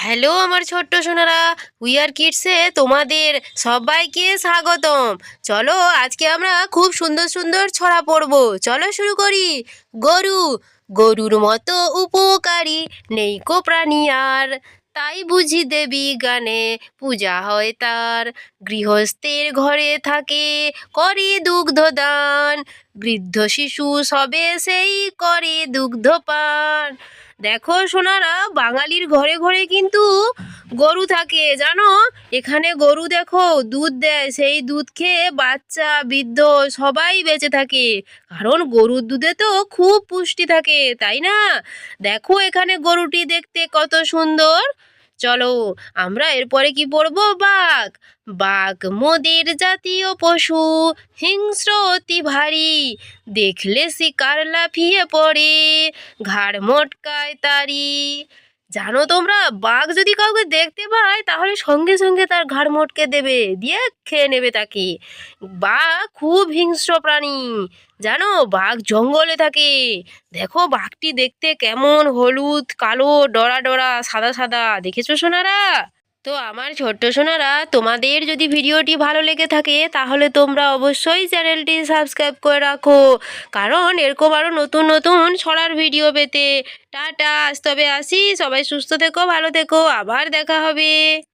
Hello আমার ছোট্ট Sonara we are কিডসে তোমাদের সবাইকে স্বাগতম। চলো আজকে আমরা খুব সুন্দর সুন্দর ছড়া পড়ব। চলো শুরু করি। গরু, গরুর মতো উপকারী, নেই কো প্রাণী আর। তাই বুঝি দেবী গানে পূজা হয় তার। গৃহস্থের ঘরে থাকে, করে দুগ্ধ দান। বৃদ্ধ শিশু সবে সেই করে দুগ্ধ পান। দেখো সোনারা, বাঙালির ঘরে ঘরে কিন্তু গরু থাকে, জানো? এখানে গরু দেখো, দুধ দেয়, সেই দুধ খেয়ে বাচ্চা, বৃদ্ধ সবাই বেঁচে থাকে। কারণ গরুর দুধে তো খুব পুষ্টি থাকে, তাই না? দেখো এখানে গরুটি দেখতে কত সুন্দর। চলো, আমরা এরপরে কি পড়ব? বাঘ। বাঘ মোদের জাতীয় পশু, হিংস্র অতি ভারী। দেখলে শিকার লাফিয়ে পড়ে, ঘাড় মটকায় তারি। জানো তোমরা, বাঘ যদি কাউকে দেখতে পায়, তাহলে সঙ্গে সঙ্গে তার ঘাড় মোটকে দেবে, দিয়ে খেয়ে নেবে তাকে। বাঘ খুব হিংস্র প্রাণী। জানো, বাঘ জঙ্গলে থাকে। দেখো বাঘটি দেখতে কেমন হলুদ, কালো, ডরা ডরা, সাদা সাদা। দেখেছ সোনারা? তো আমার ছোট্ট সোনারা, তোমাদের যদি ভিডিওটি ভালো লেগে থাকে, তাহলে তোমরা অবশ্যই চ্যানেলটি সাবস্ক্রাইব করে রাখো। কারণ এরকম আরও নতুন নতুন ছড়ার ভিডিও পেতে। টাটা, আজ তবে আসি। সবাই সুস্থ থেকো, ভালো থেকো। আবার দেখা হবে।